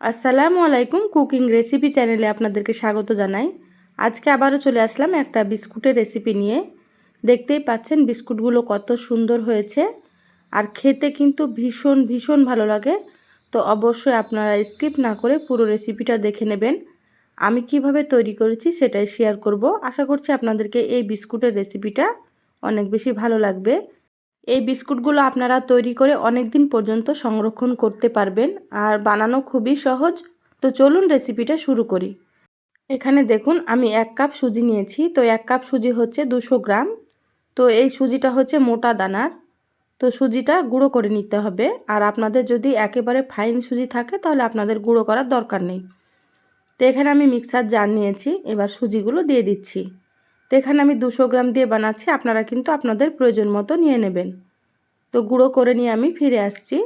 আসসালামু আলাইকুম cooking recipe চ্যানেলে আপনাদেরকে স্বাগত জানাই। আজকে আবারও চলে আসলাম একটা বিস্কুটের রেসিপি নিয়ে। দেখতেই পাচ্ছেন বিস্কুটগুলো কত সুন্দর হয়েছে আর খেতে কিন্তু ভীষণ ভীষণ ভালো লাগে। তো অবশ্যই আপনারা স্কিপ না করে পুরো রেসিপিটা দেখে নেবেন। আমি কীভাবে তৈরি করেছি সেটাই শেয়ার করব। আশা করছি আপনাদেরকে এই বিস্কুটের রেসিপিটা অনেক বেশি ভালো লাগবে। এই বিস্কুটগুলো আপনারা তৈরি করে অনেক দিন পর্যন্ত সংরক্ষণ করতে পারবেন আর বানানো খুবই সহজ। তো চলুন রেসিপিটা শুরু করি। এখানে দেখুন, আমি এক কাপ সুজি নিয়েছি। তো এক কাপ সুজি হচ্ছে দুশো গ্রাম। তো এই সুজিটা হচ্ছে মোটা দানার। তো সুজিটা গুঁড়ো করে নিতে হবে। আর আপনাদের যদি একেবারে ফাইন সুজি থাকে, তাহলে আপনাদের গুঁড়ো করার দরকার নেই। তো এখানে আমি মিক্সার জার নিয়েছি। এবার সুজিগুলো দিয়ে দিচ্ছি। তো এখানে আমি দুশো গ্রাম দিয়ে বানাচ্ছি, আপনারা কিন্তু আপনাদের প্রয়োজন মতো নিয়ে নেবেন। তো গুঁড়ো করে নিয়ে আমি ফিরে আসছি।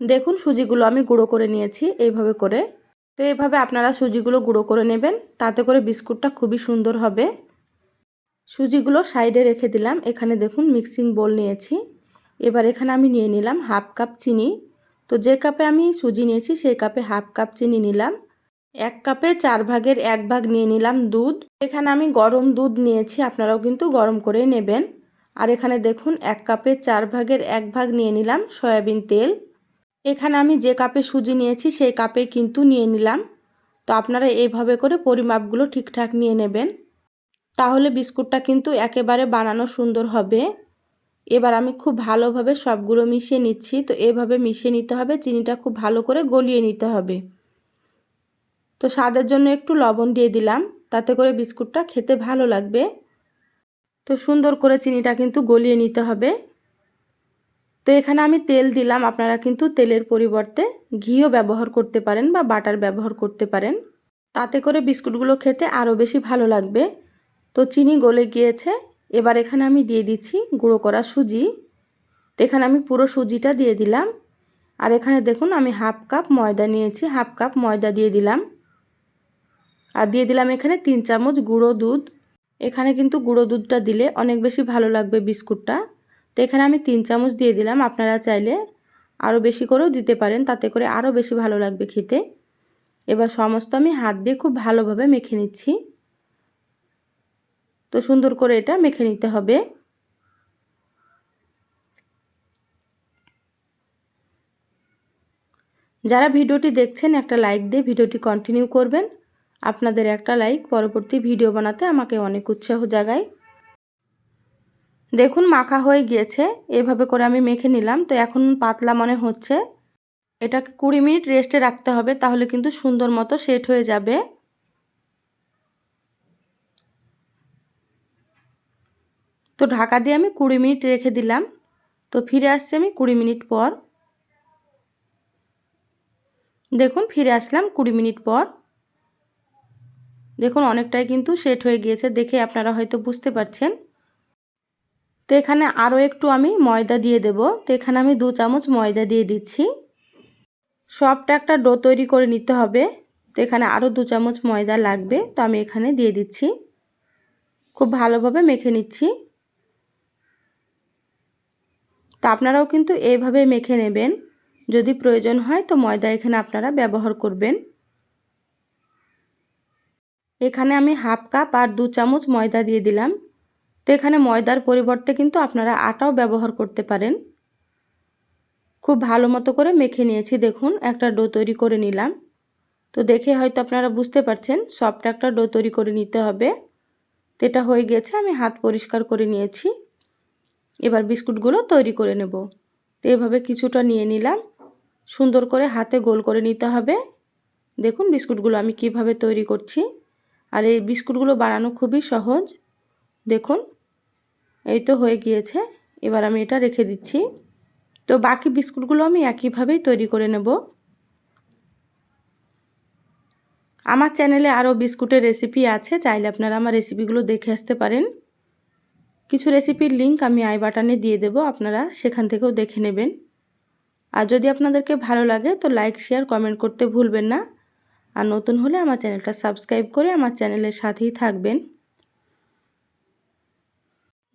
দেখুন সুজিগুলো আমি গুঁড়ো করে নিয়েছি এইভাবে করে। তো এইভাবে আপনারা সুজিগুলো গুঁড়ো করে নেবেন, তাতে করে বিস্কুটটা খুবই সুন্দর হবে। সুজিগুলো সাইডে রেখে দিলাম, এখানে দেখুন মিক্সিং বোল নিয়েছি। এবার এখানে আমি নিয়ে নিলাম হাফ কাপ চিনি। তো যে কাপে আমি সুজি নিয়েছি, সেই কাপে হাফ কাপ চিনি নিলাম। এক কাপে চার ভাগের এক ভাগ নিয়ে নিলাম দুধ। এখানে আমি গরম দুধ নিয়েছি, আপনারাও কিন্তু গরম করেই নেবেন। আর এখানে দেখুন, এক কাপে চার ভাগের এক ভাগ নিয়ে নিলাম সয়াবিন তেল। এখানে আমি যে কাপে সুজি নিয়েছি, সেই কাপে কিন্তু নিয়ে নিলাম। তো আপনারা এইভাবে করে পরিমাপগুলো ঠিকঠাক নিয়ে নেবেন। তাহলে বিস্কুটটা কিন্তু একেবারে বানানো সুন্দর হবে। এবার আমি খুব ভালোভাবে সবগুলো মিশিয়ে নিচ্ছি। তো এভাবে মিশিয়ে নিতে হবে, চিনিটা খুব ভালো করে গলিয়ে নিতে হবে। তো স্বাদের জন্য একটু লবণ দিয়ে দিলাম, তাতে করে বিস্কুটটা খেতে ভালো লাগবে। তো সুন্দর করে চিনিটা কিন্তু গলিয়ে নিতে হবে। তো এখানে আমি তেল দিলাম, আপনারা কিন্তু তেলের পরিবর্তে ঘিও ব্যবহার করতে পারেন বা বাটার ব্যবহার করতে পারেন। তাতে করে বিস্কুটগুলো খেতে আরও বেশি ভালো লাগবে। তো চিনি গলে গিয়েছে, এবার এখানে আমি দিয়ে দিচ্ছি গুঁড়ো করা সুজি। তো এখানে আমি পুরো সুজিটা দিয়ে দিলাম। আর এখানে দেখুন, আমি হাফ কাপ ময়দা নিয়েছি, হাফ কাপ ময়দা দিয়ে দিলাম। আর দিয়ে দিলাম এখানে তিন চামচ গুঁড়ো দুধ। এখানে কিন্তু গুঁড়ো দুধটা দিলে অনেক বেশি ভালো লাগবে বিস্কুটটা। তো এখানে আমি তিন চামচ দিয়ে দিলাম, আপনারা চাইলে আরও বেশি করেও দিতে পারেন, তাতে করে আরও বেশি ভালো লাগবে খেতে। এবার সমস্ত আমি হাত দিয়ে খুব ভালোভাবে মেখে নিচ্ছি। তো সুন্দর করে এটা মেখে নিতে হবে। যারা ভিডিওটি দেখছেন, একটা লাইক দিয়ে ভিডিওটি কন্টিনিউ করবেন। আপনাদের একটা লাইক পরবর্তী ভিডিও বানাতে আমাকে অনেক উৎসাহ জাগায়। দেখুন, মাখা হয়ে গিয়েছে। এভাবে করে আমি মেখে নিলাম। তো এখন পাতলা মনে হচ্ছে। এটাকে কুড়ি মিনিট রেস্টে রাখতে হবে, তাহলে কিন্তু সুন্দর মতো সেট হয়ে যাবে। তো ঢাকা দিয়ে আমি কুড়ি মিনিট রেখে দিলাম। তো ফিরে আসছি আমি কুড়ি মিনিট পর। দেখুন, ফিরে আসলাম কুড়ি মিনিট পর। দেখুন, অনেকটাই কিন্তু সেট হয়ে গিয়েছে দেখে আপনারা হয়তো বুঝতে পারছেন। তো এখানে আরও একটু আমি ময়দা দিয়ে দেব। তো এখানে আমি দু চামচ ময়দা দিয়ে দিচ্ছি। সবটা একটা ডো তৈরি করে নিতে হবে। তো এখানে আরও দু চামচ ময়দা লাগবে, তো আমি এখানে দিয়ে দিচ্ছি। খুব ভালোভাবে মেখে নিচ্ছি। তো আপনারাও কিন্তু এইভাবে মেখে নেবেন। যদি প্রয়োজন হয় তো ময়দা এখানে আপনারা ব্যবহার করবেন। এখানে আমি হাফ কাপ আর দু চামচ ময়দা দিয়ে দিলাম। তো এখানে ময়দার পরিবর্তে কিন্তু আপনারা আটাও ব্যবহার করতে পারেন। খুব ভালো মতো করে মেখে নিয়েছি, দেখুন, একটা ডো তৈরি করে নিলাম। তো দেখে হয়তো আপনারা বুঝতে পারছেন সবটা একটা ডো তৈরি করে নিতে হবে। তো এটা হয়ে গেছে, আমি হাত পরিষ্কার করে নিয়েছি। এবার বিস্কুটগুলো তৈরি করে নেব। তো এভাবে কিছুটা নিয়ে নিলাম। সুন্দর করে হাতে গোল করে নিতে হবে। দেখুন বিস্কুটগুলো আমি কীভাবে তৈরি করছি। আর এই বিস্কুটগুলো বানানো খুবই সহজ। দেখুন, এই তো হয়ে গিয়েছে। এবার আমি এটা রেখে দিচ্ছি। তো বাকি বিস্কুটগুলো আমি একইভাবেই তৈরি করে নেব। আমার চ্যানেলে আরও বিস্কুটের রেসিপি আছে, চাইলে আপনারা আমার রেসিপিগুলো দেখে আসতে পারেন। কিছু রেসিপির লিঙ্ক আমি আই বাটনে দিয়ে দেব, আপনারা সেখান থেকেও দেখে নেবেন। আর যদি আপনাদেরকে ভালো লাগে, তো লাইক, শেয়ার, কমেন্ট করতে ভুলবেন না। আর নতুন হলে আমার চ্যানেলটা সাবস্ক্রাইব করে আমার চ্যানেলের সাথেই থাকবেন।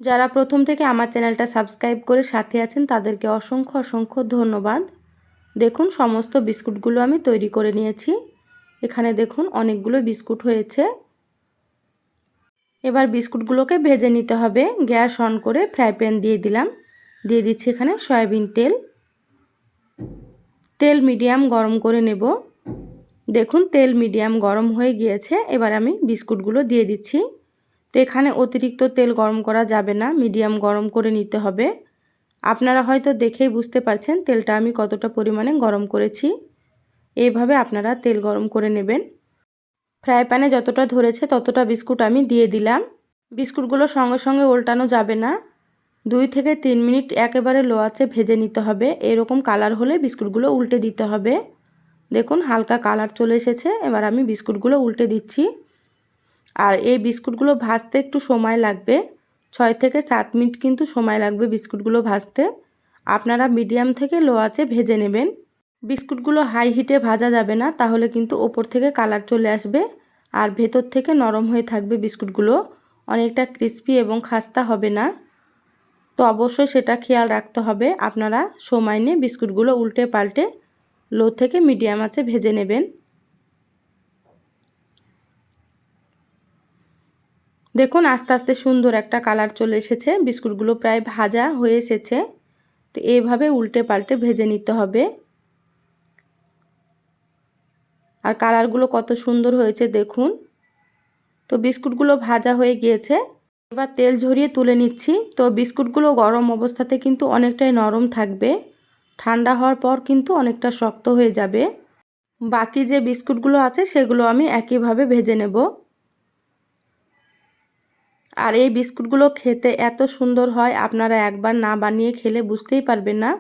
যারা প্রথম থেকে আমার চ্যানেলটা সাবস্ক্রাইব করে সাথে আছেন, তাদেরকে অসংখ্য অসংখ্য ধন্যবাদ। দেখুন, সমস্ত বিস্কুটগুলো আমি তৈরি করে নিয়েছি। এখানে দেখুন, অনেকগুলো বিস্কুট হয়েছে। এবার বিস্কুটগুলোকে ভেজে নিতে হবে। গ্যাস অন করে ফ্রাই প্যান দিয়ে দিলাম। দিয়ে দিচ্ছি এখানে সয়াবিন তেল। তেল মিডিয়াম গরম করে নেব। দেখুন, তেল মিডিয়াম গরম হয়ে গিয়েছে। এবার আমি বিস্কুটগুলো দিয়ে দিচ্ছি। তো এখানে অতিরিক্ত তেল গরম করা যাবে না, মিডিয়াম গরম করে নিতে হবে। আপনারা হয়তো দেখেই বুঝতে পারছেন তেলটা আমি কতটা পরিমাণে গরম করেছি। এইভাবে আপনারা তেল গরম করে নেবেন। ফ্রাই প্যানে যতটা ধরেছে ততটা বিস্কুট আমি দিয়ে দিলাম। বিস্কুটগুলো সঙ্গে সঙ্গে উল্টানো যাবে না। দুই থেকে তিন মিনিট একেবারে লো আছে ভেজে নিতে হবে। এরকম কালার হলে বিস্কুটগুলো উল্টে দিতে হবে। দেখুন, হালকা কালার চলে এসেছে। এবার আমি বিস্কুটগুলো উল্টে দিচ্ছি। আর এই বিস্কুটগুলো ভাজতে একটু সময় লাগবে। ছয় থেকে সাত মিনিট কিন্তু সময় লাগবে বিস্কুটগুলো ভাজতে। আপনারা মিডিয়াম থেকে লো আছে ভেজে নেবেন। বিস্কুটগুলো হাই হিটে ভাজা যাবে না, তাহলে কিন্তু ওপর থেকে কালার চলে আসবে। আর ভেতর থেকে নরম হয়ে থাকবে বিস্কুটগুলো। অনেকটা ক্রিস্পি এবং খাস্তা হবে না। তো অবশ্যই সেটা খেয়াল রাখতে হবে। আপনারা সময় নিয়ে বিস্কুটগুলো উল্টে পাল্টে লো থেকে মিডিয়াম আছে, ভেজে নেবেন। দেখুন, আস্তে আস্তে সুন্দর একটা কালার চলে এসেছে। বিস্কুটগুলো প্রায় ভাজা হয়ে এসেছে। তো এইভাবে উল্টে পাল্টে ভেজে নিতে হবে। আর কালারগুলো কত সুন্দর হয়েছে, দেখুন। তো বিস্কুটগুলো ভাজা হয়ে গিয়েছে। এবার তেল ঝরিয়ে তুলে নিচ্ছি। তো বিস্কুটগুলো গরম অবস্থাতে কিন্তু অনেকটাই নরম থাকবে। ঠান্ডা হওয়ার পর কিন্তু অনেকটা শক্ত হয়ে যাবে। বাকি যে বিস্কুটগুলো আছে, সেগুলো আমি একইভাবে ভেজে নেব। আর এই বিস্কুটগুলো খেতে এত সুন্দর হয়, আপনারা একবার না বানিয়ে খেলে বুঝতেই পারবেন না।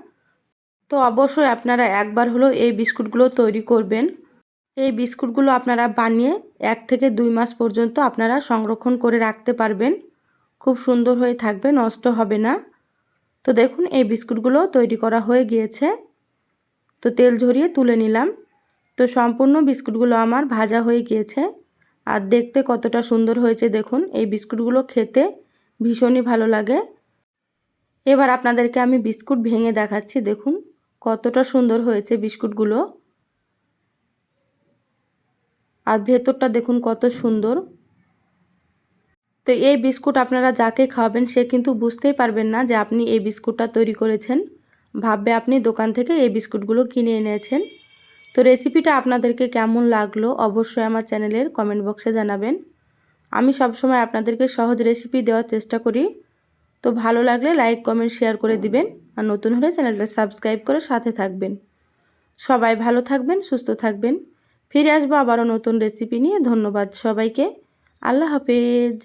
তো অবশ্যই আপনারা একবার হলেও এই বিস্কুটগুলো তৈরি করবেন। এই বিস্কুটগুলো আপনারা বানিয়ে এক থেকে দুই মাস পর্যন্ত আপনারা সংরক্ষণ করে রাখতে পারবেন। খুব সুন্দর হয়ে থাকবে, নষ্ট হবে না। তো দেখুন, এই বিস্কুটগুলো তৈরি করা হয়ে গিয়েছে। তো তেল ঝরিয়ে তুলে নিলাম। তো সম্পূর্ণ বিস্কুটগুলো আমার ভাজা হয়ে গিয়েছে। আর দেখতে কতটা সুন্দর হয়েছে দেখুন, এই বিস্কুটগুলো খেতে ভীষণই ভালো লাগে। এবার আপনাদেরকে আমি বিস্কুট ভেঙে দেখাচ্ছি, দেখুন কতটা সুন্দর হয়েছে বিস্কুটগুলো। আর ভেতরটা দেখুন কত সুন্দর। তো এই বিস্কুট আপনারা যাকে খাওয়াবেন, সে কিন্তু বুঝতেই পারবেন না যে আপনি এই বিস্কুটটা তৈরি করেছেন। ভাববে আপনি দোকান থেকে এই বিস্কুটগুলো কিনে এনেছেন। তো রেসিপিটা আপনাদেরকে কেমন লাগল অবশ্যই আমার চ্যানেলের কমেন্ট বক্সে জানাবেন। আমি সবসময় আপনাদেরকে সহজ রেসিপি দেওয়ার চেষ্টা করি। তো ভালো লাগলে লাইক কমেন্ট শেয়ার করে দিবেন আর নতুন হলে চ্যানেলটা সাবস্ক্রাইব করে সাথে থাকবেন। সবাই ভালো থাকবেন, সুস্থ থাকবেন। ফিরে আসব আবারও নতুন রেসিপি নিয়ে। ধন্যবাদ সবাইকে। আল্লাহ হাফেজ।